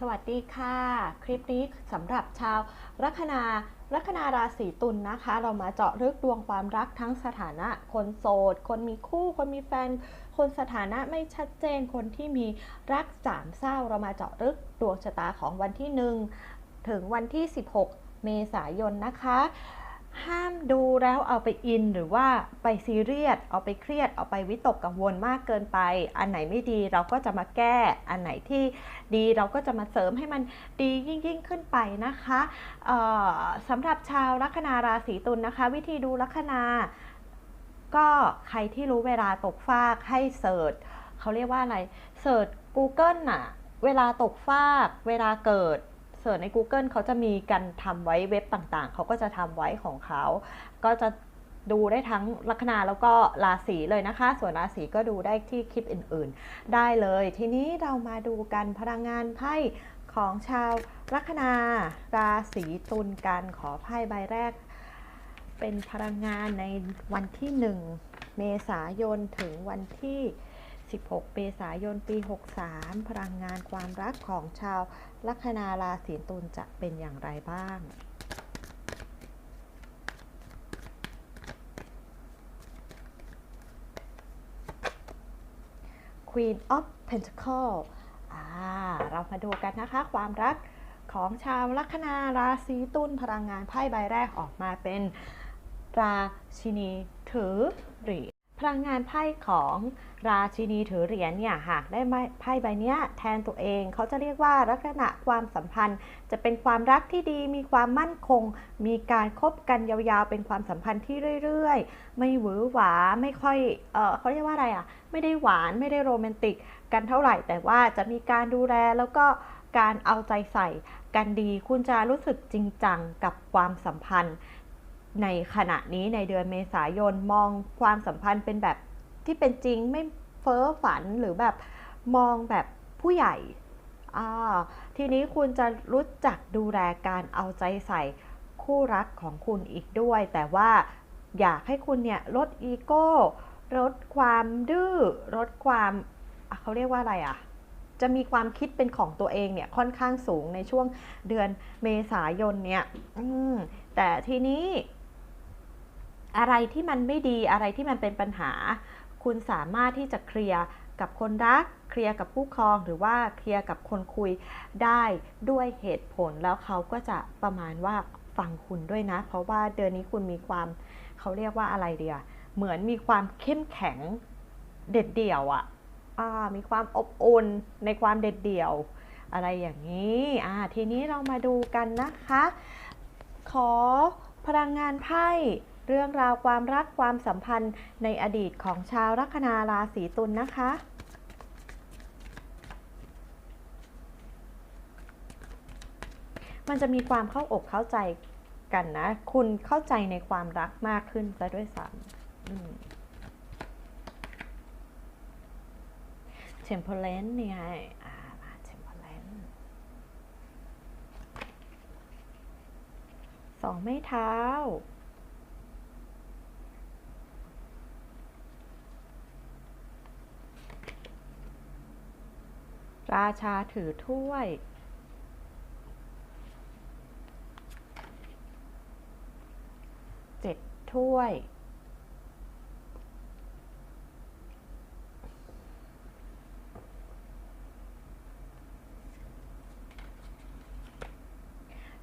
สวัสดีค่ะ คลิปนี้สำหรับชาวลัคนาลัคนาราศีตุลนนะคะ เรามาเจาะลึกดวงความรักทั้งสถานะ คนโสด คนมีคู่คนมีแฟน คนสถานะไม่ชัดเจนคนที่มีรักสามเศร้า เรามาเจาะลึกดวงชะตาของวันที่ 1 ถึงวันที่ 16 เมษายนนะคะ ห้ามดูแล้วเอาไปอินหรือว่าไปซีเรียสเอาไปเครียดเอาไปวิตกกังวลมากเกินไป อันไหนไม่ดีเราก็จะมาแก้ อันไหนที่ดีเราก็จะมาเสริมให้มันดียิ่งยิ่งขึ้นไปนะคะสำหรับชาวลัคนาราศีตุลนะคะ วิธีดูลัคนา ก็ใครที่รู้เวลาตกฟากให้เสิร์ชเขาเรียกว่าอะไรเสิร์ช Google น่ะ เวลาตกฟาก เวลาเกิด สิร์ชใน Google เขาจะมีกันทำไว้เว็บต่างๆ เขาก็จะทำไว้ของเขา ก็จะดูได้ทั้งลัคนาแล้วก็ราศีเลยนะคะ ส่วนราศีก็ดูได้ที่คลิปอื่นๆ ได้เลย ทีนี้เรามาดูกันพลังงานไพ่ของชาวลัคนาราศีตุลกันขอไพ่ใบแรก เป็นพลังงานในวันที่ 1 เมษายนถึงวันที่ 16 เมษายน ปี 63 พลังงานความรักของชาวลัคนาราศีตุลจะเป็นอย่างไรบ้าง Queen of Pentacle อ่าเรามาดูกันนะคะ ความรักของชาวลัคนาราศีตุลพลังงานไพ่ใบแรกออกมาเป็นราชินีถือเหรียญ พลังงานไพ่ของราชินีถือเหรียญเนี่ยหากได้ไพ่ใบเนี้ยแทนตัวเองเขาจะเรียกว่าลักษณะความสัมพันธ์ จะเป็นความรักที่ดีมีความมั่นคง มีการคบกันยาวๆ เป็นความสัมพันธ์ที่เรื่อยๆ ไม่หวือหวาไม่ค่อยเออเขาเรียกว่าอะไรอะ ไม่ได้หวานไม่ได้โรแมนติกกันเท่าไหร่ แต่ว่าจะมีการดูแลแล้วก็การเอาใจใส่กันดี คุณจะรู้สึกจริงจังกับความสัมพันธ์ ในขณะนี้ในเดือนเมษายนมองความสัมพันธ์เป็นแบบที่เป็นจริงไม่เฟ้อฝันหรือแบบมองแบบผู้ใหญ่ ทีนี้คุณจะรู้จักดูแลการเอาใจใส่คู่รักของคุณอีกด้วย แต่ว่าอยากให้คุณเนี่ยลดอีโก้ลดความดื้อลดความเขาเรียกว่าอะไรอะ่ะ จะมีความคิดเป็นของตัวเองเนี่ยค่อนข้างสูงในช่วงเดือนเมษายนเนี่ยแต่ทีนี้ อะไรที่มันไม่ดีอะไรที่มันเป็นปัญหา คุณสามารถที่จะเคลียร์กับคนรัก เคลียร์กับผู้ครองหรือว่าเคลียร์กับคนคุยได้ด้วยเหตุผลแล้วเขาก็จะประมาณว่าฟังคุณด้วยนะ เพราะว่าเดือนนี้คุณมีความเขาเรียกว่าอะไรเดียเหมือนมีความเข้มแข็งเด็ดเดี่ยวอะ่ะมีความอบอุ่นในความเด็ดเดี่ยว อะไรอย่างนี้อ่าทีนี้เรามาดูกันนะคะ ขอพลังงานไพ่ เรื่องราวความรักความสัมพันธ์ในอดีตของชาวลัคนาราศีตุลนนะคะ มันจะมีความเข้าอกเข้าใจกันนะ คุณเข้าใจในความรักมากขึ้นซะด้วยซ้ำเทมเพลนเนี่ยมาเทมเพลนสองไม้เท้า ราชาถือถ้วย เจ็ดถ้วย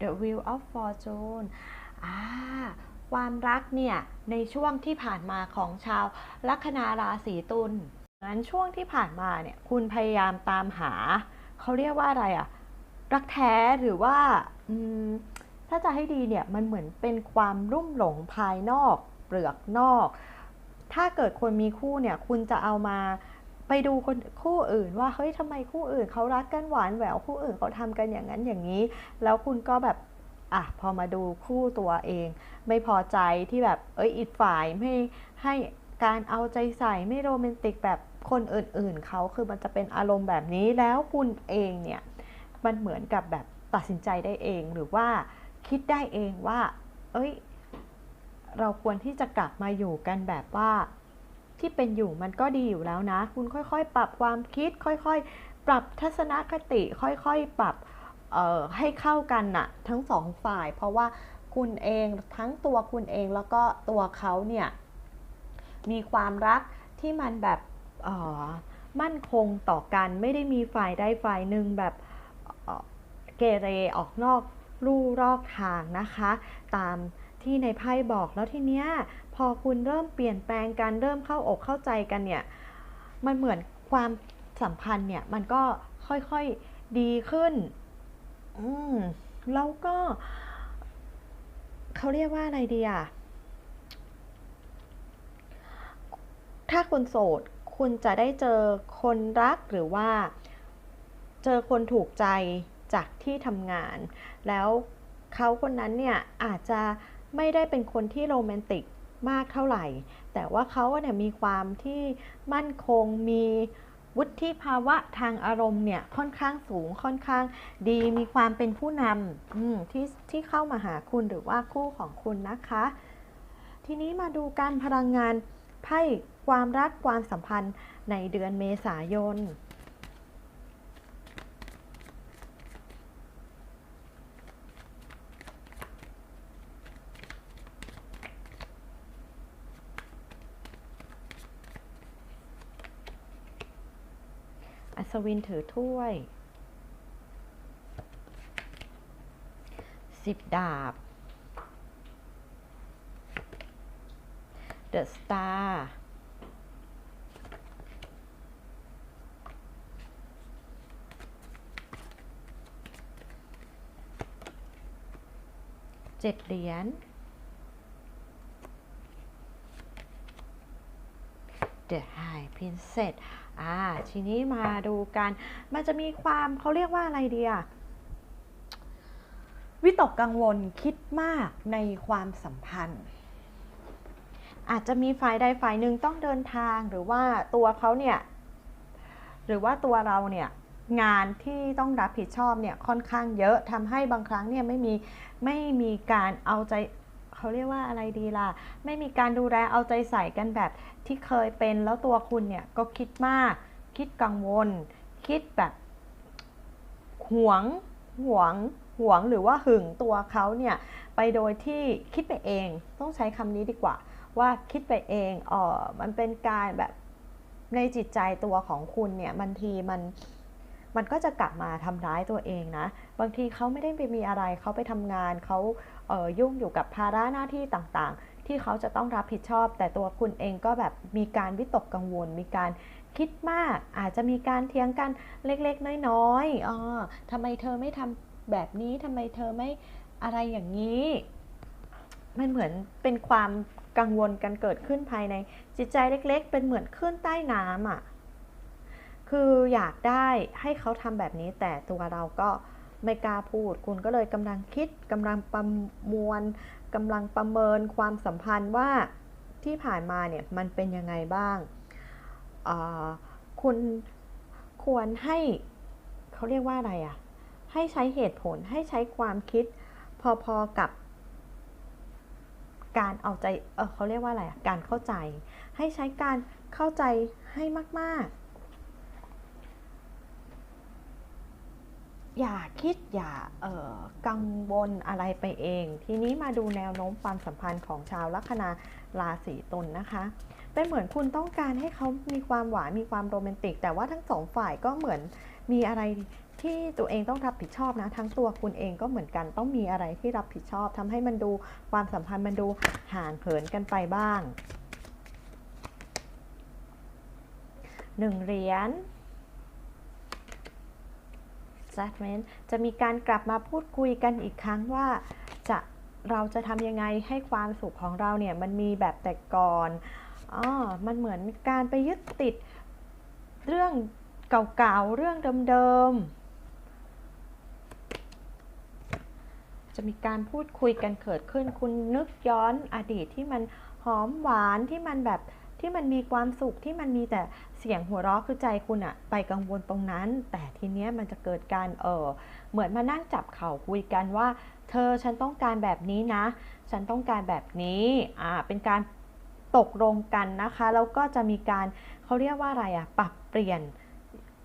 The Wheel of Fortune อ่าความรักเนี่ย ในช่วงที่ผ่านมาของชาวลัคนาราศีตุล งั้นช่วงที่ผ่านมาเนี่ยคุณพยายามตามหา เขาเรียกว่าอะไรอะรักแท้หรือว่าถ้าจะให้ดีเนี่ยมันเหมือนเป็นความรุ่มหลงภายนอก เปลือกนอก ถ้าเกิดคนมีคู่เนี่ยคุณจะเอามาไปดูคนคู่อื่นว่าเฮ้ยทำไมคู่อื่นเขารักกันหวานแหววคู่อื่นเขาทำกันอย่างนั้นอย่างนี้ แล้วคุณก็แบบอะพอมาดูคู่ตัวเอง ไม่พอใจที่แบบเอ้ยอีกฝ่ายไม่ให้ การเอาใจใส่ไม่โรแมนติกแบบคนอื่นๆเขาคือมันจะเป็นอารมณ์แบบนี้แล้วคุณเองเนี่ยมันเหมือนกับแบบตัดสินใจได้เองหรือว่าคิดได้เองว่า เอ้ย เราควรที่จะกลับมาอยู่กันแบบว่าที่เป็นอยู่มันก็ดีอยู่แล้วนะ คุณค่อยๆ ปรับความคิด ค่อยๆ ปรับทัศนคติ ค่อยๆ ปรับให้เข้ากันน่ะทั้งสองฝ่าย เพราะว่าคุณเองทั้งตัวคุณเองแล้วก็ตัวเขาเนี่ย มีความรักที่มันแบบมั่นคงต่อกันไม่ได้มีฝ่ายใดฝ่ายหนึ่งแบบเกเรออกนอกลู่รอกทางนะคะ ตามที่ในไพ่บอกแล้วทีเนี้ยพอคุณเริ่มเปลี่ยนแปลงกันเริ่มเข้าอกเข้าใจกันเนี่ยมันเหมือนความสัมพันธ์เนี่ยมันก็ค่อยๆดีขึ้นอืมแล้วก็เขาเรียกว่าอะไรดีอะ ถ้าคุณโสด คุณจะได้เจอคนรักหรือว่า เจอคนถูกใจจากที่ทำงาน แล้วเขาคนนั้นเนี่ยอาจจะไม่ได้เป็นคนที่โรแมนติกมากเท่าไหร่ แต่ว่าเขาเนี่ยมีความที่มั่นคงมีวุฒิภาวะทางอารมณ์เนี่ยค่อนข้างสูงค่อนข้างดีมีความเป็นผู้นำที่ที่เข้ามาหาคุณหรือว่าคู่ของคุณนะคะ ทีนี้มาดูการพลังงาน ไพ่ความรักความสัมพันธ์ในเดือนเมษายน อัศวินถือถ้วย สิบดาบ The Star เจ็ดเหรียญ The High Princess อ่า ทีนี้มาดูกัน มันจะมีความเขาเรียกว่าอะไรดีอะวิตกกังวลคิดมากในความสัมพันธ์ อาจจะมีฝ่ายใดฝ่ายหนึ่งต้องเดินทางหรือว่าตัวเขาเนี่ยหรือว่าตัวเราเนี่ยงานที่ต้องรับผิดชอบเนี่ยค่อนข้างเยอะทำให้บางครั้งเนี่ยไม่มีไม่มีการเอาใจเขาเรียกว่าอะไรดีล่ะ ไม่มีการดูแลเอาใจใส่กันแบบที่เคยเป็นแล้วตัวคุณเนี่ยก็คิดมาก คิดกังวล คิดแบบหวงหวงหวงหรือว่าหึงตัวเขาเนี่ยไปโดยที่คิดไปเอง ต้องใช้คำนี้ดีกว่า ว่าคิดไปเองเออมันเป็นการแบบในจิตใจตัวของคุณเนี่ยบางทีมันมันก็จะกลับมาทำร้ายตัวเองนะ บางทีเขาไม่ได้ไปมีอะไรเขาไปทำงานเขาเยุ่งอยู่กับภาระหน้าที่ต่างๆ ที่เขาจะต้องรับผิดชอบ แต่ตัวคุณเองก็แบบมีการวิตกกังวล มีการคิดมาก อาจจะมีการเทียงกันเล็กๆ น้อยๆอ๋อทำไมเธอไม่ทำแบบนี้ทำไมเธอไม่อะไรอย่างนี้ มันเหมือนเป็นความ กังวลกันเกิดขึ้นภายในจิตใจเล็กๆ เป็นเหมือนขึ้นใต้น้ำอะ คืออยากได้ให้เขาทำแบบนี้แต่ตัวเราก็ไม่กล้าพูด คุณก็เลยกำลังคิดกำลังประมวลกำลังประเมินความสัมพันธ์ว่าที่ผ่านมาเนี่ยมันเป็นยังไงบ้าง คุณควรให้เขาเรียกว่าอะไรอะ่ะ ให้ใช้เหตุผลให้ใช้ความคิดพอๆกับ การเอาใจเออเขาเรียกว่าอะไรอะการเข้าใจ ให้ใช้การเข้าใจให้มาก ๆ อย่าคิดอย่ากังวลอะไรไปเอง ทีนี้มาดูแนวโน้มความสัมพันธ์ของชาวลัคนาราศีตุลนนะคะเป็นเหมือนคุณต้องการให้เขามีความหวานมีความโรแมนติก แต่ว่าทั้งสองฝ่ายก็เหมือนมีอะไร ที่ตัวเองต้องรับผิดชอบนะ ทั้งตัวคุณเองก็เหมือนกันต้องมีอะไรที่รับผิดชอบทำให้มันดูความสัมพันธ์มันดูห่างเหินกันไปบ้างหนึ่งเหรียญ judgment จะมีการกลับมาพูดคุยกันอีกครั้งว่าจะเราจะทำยังไงให้ความสุขของเราเนี่ย มันมีแบบแต่ก่อนอ๋อมันเหมือนการไปยึดติดเรื่องเก่าๆ เรื่องเดิมๆ จะมีการพูดคุยกันเกิดขึ้น คุณนึกย้อนอดีตที่มันหอมหวานที่มันแบบที่มันมีความสุขที่มันมีแต่เสียงหัวเราะคือใจคุณอะไปกังวลตรงนั้น แต่ทีเนี้ยมันจะเกิดการเออเหมือนมานั่งจับเข่าคุยกันว่า เธอฉันต้องการแบบนี้นะ ฉันต้องการแบบนี้อ่าเป็นการตกลงกันนะคะแล้วก็จะมีการเขาเรียกว่าอะไรอะปรับเปลี่ยน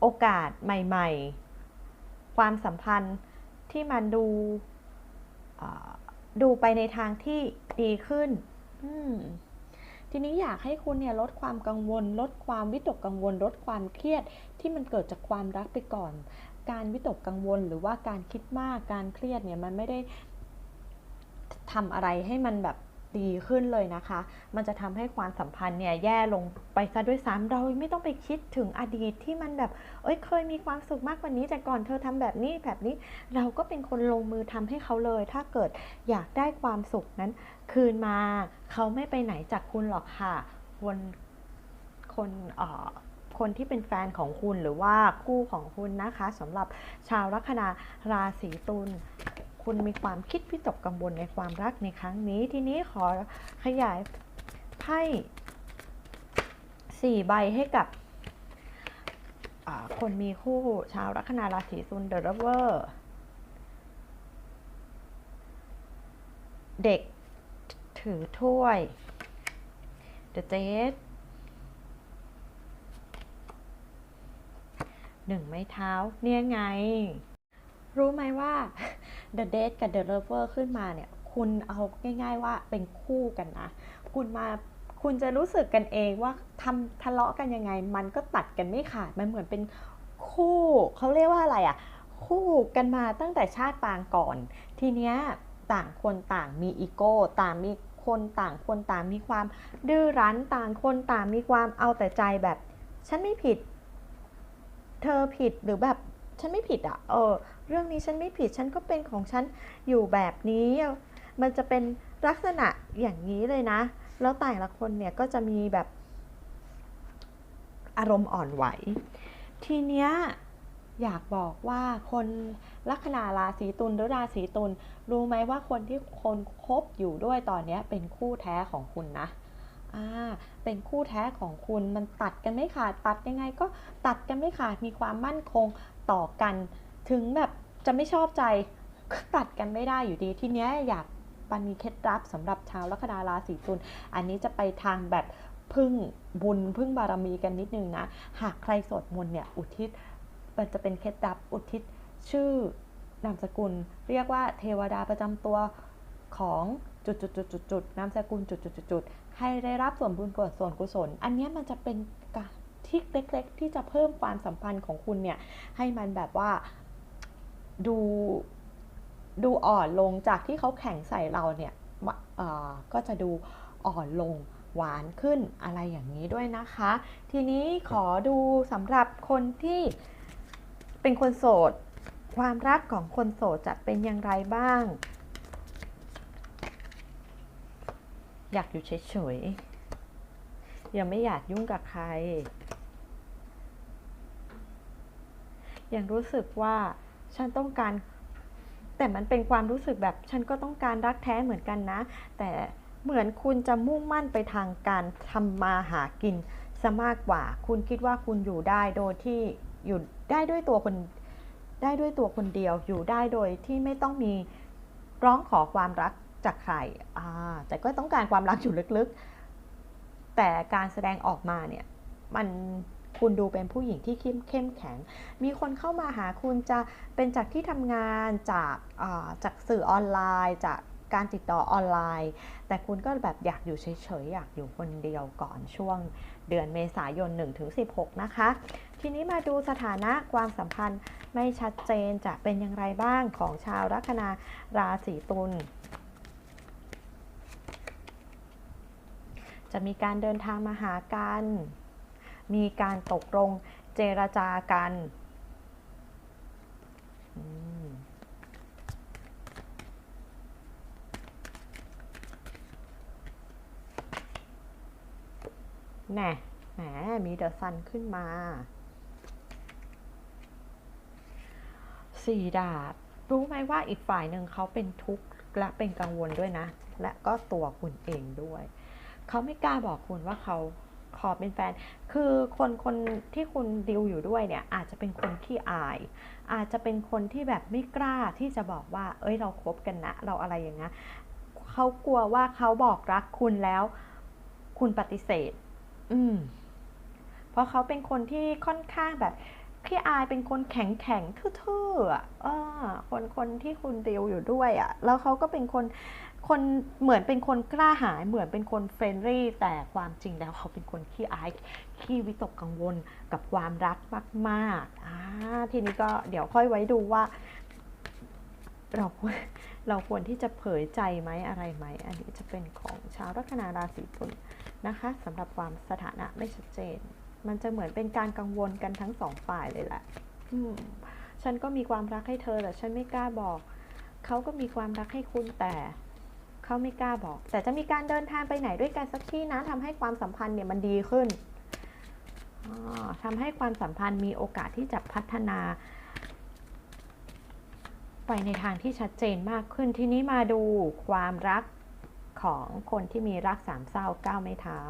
โอกาสใหม่ ๆ ความสัมพันธ์ที่มันดู ดูไปในทางที่ดีขึ้น ทีนี้อยากให้คุณเนี่ยลดความกังวล ลดความวิตกกังวล ลดความเครียดที่มันเกิดจากความรักไปก่อน การวิตกกังวลหรือว่าการคิดมาก การเครียดเนี่ยมันไม่ได้ทำอะไรให้มันแบบ ดีขึ้นเลยนะคะ มันจะทำให้ความสัมพันธ์เนี่ยแย่ลงไปซะด้วยซ้ำเราไม่ต้องไปคิดถึงอดีตที่มันแบบ เอ้ยเคยมีความสุขมากกว่านี้ แต่ก่อนเธอทำแบบนี้แบบนี้ เราก็เป็นคนลงมือทำให้เขาเลย ถ้าเกิดอยากได้ความสุขนั้น คืนมาเขาไม่ไปไหนจากคุณหรอกค่ะ คนคนเอ่อคนที่เป็นแฟนของคุณหรือว่าคู่ของคุณนะคะสำหรับชาวลัคนาราศีตุล คุณมีความคิดพิตกกังวลในความรักในครั้งนี้ ทีนี้ขอขยายไพ่สี่ใบให้กับคนมีคู่ชาวลัคนาราศีตุลเดอะเวอร์เด็กถือถ้วย The Jade หนึ่งไม้เท้า เนี่ยไง รู้ไหมว่า The Date กับ The Lover ขึ้นมาเนี่ย คุณเอาง่าย ๆ ว่าเป็นคู่กันนะ คุณมาคุณจะรู้สึกกันเองว่าทำทะเลาะกันยังไง มันก็ตัดกันไม่ขาดมันเหมือนเป็นคู่เขาเรียกว่าอะไรอะคู่กันมาตั้งแต่ชาติปางก่อน ทีเนี้ยต่างคนต่างมีอีโก้ต่างมีคนต่างคนต่างมีความ ดื้อรั้นต่างคนต่างมีความเอาแต่ใจแบบ ฉันไม่ผิด เธอผิดหรือแบบฉันไม่ผิดอะ่ะ เออ เรื่องนี้ฉันไม่ผิดฉันก็เป็นของฉันอยู่แบบนี้ มันจะเป็นลักษณะอย่างนี้เลยนะ แล้วแต่ละคนเนี่ยก็จะมีแบบอารมณ์อ่อนไหว ทีเนี้ยอยากบอกว่าคนลัคนาราศีตุลหรือราศีตุลรู้ไหมว่าคนที่คนคบอยู่ด้วยตอนเนี้ยเป็นคู่แท้ของคุณนะอ่าเป็นคู่แท้ของคุณมันตัดกันไม่ขาดตัดยังไงก็ตัดกันไม่ขาดมีความมั่นคงต่อกัน ถึงแบบ จะไม่ชอบใจก็ตัดกันไม่ได้อยู่ดีทีเนี้ยอยากปันมีเคล็ดลับสำหรับชาวลัคนาราศีตุลอันนี้จะไปทางแบบพึ่งบุญพึ่งบารมีกันนิดนึงนะ หากใครสวดมนต์เนี่ยอุทิศมันจะเป็นเคล็ดลับอุทิศชื่อนามสกุล เรียกว่าเทวดาประจำตัวของจุดจุดจุดจุดจุดนามสกุลจุดจุดจุดจุดให้ได้รับส่วนบุญกุศลส่วนกุศล อันนี้มันจะเป็นการที่เล็ก ๆ ที่จะเพิ่มความสัมพันธ์ของคุณเนี่ยให้มันแบบว่า ดูดูอ่อนลงจากที่เขาแข่งใส่เราเนี่ยก็จะดูอ่อนลงหวานขึ้นอะไรอย่างนี้ด้วยนะคะ ทีนี้ขอดูสำหรับคนที่เป็นคนโสด ความรักของคนโสดจะเป็นอย่างไรบ้าง อยากอยู่เฉยๆยังไม่อยากยุ่งกับใคร ยังรู้สึกว่า ฉันต้องการ แต่มันเป็นความรู้สึกแบบฉันก็ต้องการรักแท้เหมือนกันนะ แต่เหมือนคุณจะมุ่งมั่นไปทางการทำมาหากินซะมากกว่า คุณคิดว่าคุณอยู่ได้โดยที่อยู่ได้ด้วยตัวคนได้ด้วยตัวคนเดียวอยู่ได้โดยที่ไม่ต้องมีร้องขอความรักจากใครแต่ก็ต้องการความรักอยู่ลึกๆ แต่การแสดงออกมาเนี่ย มัน คุณดูเป็นผู้หญิงที่เข้มเข้มแข็ง มีคนเข้ามาหาคุณจะเป็นจากที่ทำงานจากจากสื่อออนไลน์ จากการติดต่อออนไลน์ แต่คุณก็แบบอยากอยู่เฉยๆ อยากอยู่คนเดียวก่อนช่วงเดือนเมษายน 1-16 นะคะ ทีนี้มาดูสถานะความสัมพันธ์ไม่ชัดเจนจะเป็นอย่างไรบ้างของชาวลัคนาราศีตุลจะมีการเดินทางมาหากัน มีการตกลงเจรจากันแน่แหมมีเดอะซันขึ้นมาสี่ดาบ รู้ไหมว่าอีกฝ่ายหนึ่งเขาเป็นทุกข์และเป็นกังวลด้วยนะ และก็ตัวคุณเองด้วย เขาไม่กล้าบอกคุณว่าเขา ขอเป็นแฟน คือคนคนที่คุณดิวอยู่ด้วยเนี่ยอาจจะเป็นคนที่อาย อาจจะเป็นคนที่แบบไม่กล้าที่จะบอกว่า เอ้ยเราครบกันนะ เราอะไรอย่างเงี้ยเขากลัวว่าเขาบอกรักคุณแล้ว คุณปฏิเสธ อืม เพราะเขาเป็นคนที่ค่อนข้างแบบพี่อายเป็นคนแข็งแข็งทื่อๆอะคนคนที่คุณดิวอยู่ด้วยอะ แล้วเขาก็เป็นคน คนเหมือนเป็นคนกล้าหาญเหมือนเป็นคนเฟรนลี่แต่ความจริงแล้วเขาเป็นคนขี้อายขี้วิตกกังวลกับความรักมากๆอ่าทีนี้ก็เดี๋ยวค่อยไว้ดูว่า เราควรเราควรที่จะเผยใจไหมอะไรไหม อันนี้จะเป็นของชาวลัคนาราศีตุลนะคะสำหรับความสถานะไม่ชัดเจน มันจะเหมือนเป็นการกังวลกันทั้งสองฝ่ายเลยแหละฉันก็มีความรักให้เธอแต่ฉันไม่กล้าบอก เขาก็มีความรักให้คุณแต่ เขาไม่กล้าบอก แต่จะมีการเดินทางไปไหนด้วยกันสักที่นะทำให้ความสัมพันธ์เนี่ยมันดีขึ้นอ่าทำให้ความสัมพันธ์มีโอกาสที่จะพัฒนา ไปในทางที่ชัดเจนมากขึ้นทีนี้มาดูความรักของคนที่มีรักสามเศร้าก้าวไม่เท้า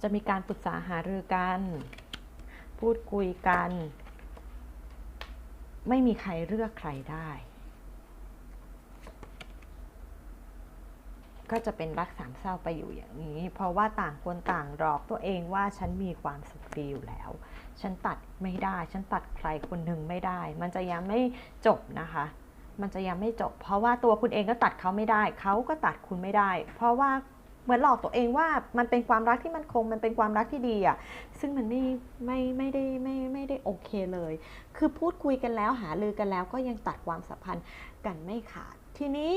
จะมีการปรึกษาหารือกัน พูดคุยกัน ไม่มีใครเลือกใครได้ ก็จะเป็นรักสามเศร้าไปอยู่อย่างนี้ เพราะว่าต่างคนต่างหลอกตัวเองว่าฉันมีความสุขดีอยู่แล้ว ฉันตัดไม่ได้ ฉันตัดใครคนหนึ่งไม่ได้ มันจะยังไม่จบนะคะ มันจะยังไม่จบ เพราะว่าตัวคุณเองก็ตัดเขาไม่ได้ เขาก็ตัดคุณไม่ได้ เพราะว่าเหมือนหลอกตัวเองว่ามันเป็นความรักที่มันคง มันเป็นความรักที่ดีอะซึ่งมันไม่ไม่ไม่ได้ไม่ไม่ได้โอเคเลย คือพูดคุยกันแล้วหารือกันแล้วก็ยังตัดความสัมพันธ์กันไม่ขาด ทีนี้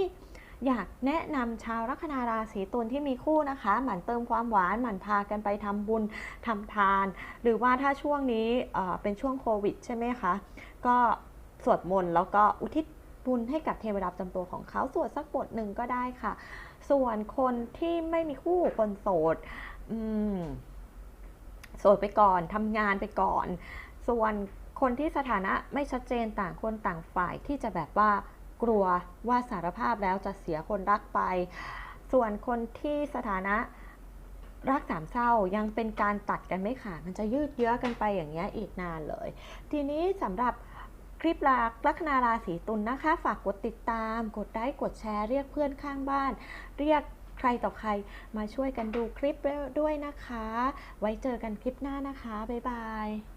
อยากแนะนำชาวลัคนาราศีตุลที่มีคู่นะคะ หมั่นเติมความหวานหมั่นพากันไปทำบุญทำทาน หรือว่าถ้าช่วงนี้เป็นช่วงโควิดใช่ไหมคะ ก็สวดมนต์แล้วก็อุทิศบุญให้กับเทวดาจำตัวของเขาสวดสักบทหนึ่งก็ได้ค่ะ ส่วนคนที่ไม่มีคู่คนโสดอืมโสดไปก่อนทำงานไปก่อน ส่วนคนที่สถานะไม่ชัดเจนต่างคนต่างฝ่ายที่จะแบบว่า กลัวว่าสารภาพแล้วจะเสียคนรักไป ส่วนคนที่สถานะรักสามเศร้ายังเป็นการตัดกันไม่ขาดมันจะยืดเยื้อกันไปอย่างเงี้ยอีกนานเลย ทีนี้สำหรับคลิปลักลัคนาราศีตุลนนะคะ ฝากกดติดตาม กดไลค์กดแชร์เรียกเพื่อนข้างบ้าน เรียกใครต่อใครมาช่วยกันดูคลิปด้วยนะคะ ไว้เจอกันคลิปหน้านะคะ บ๊ายบาย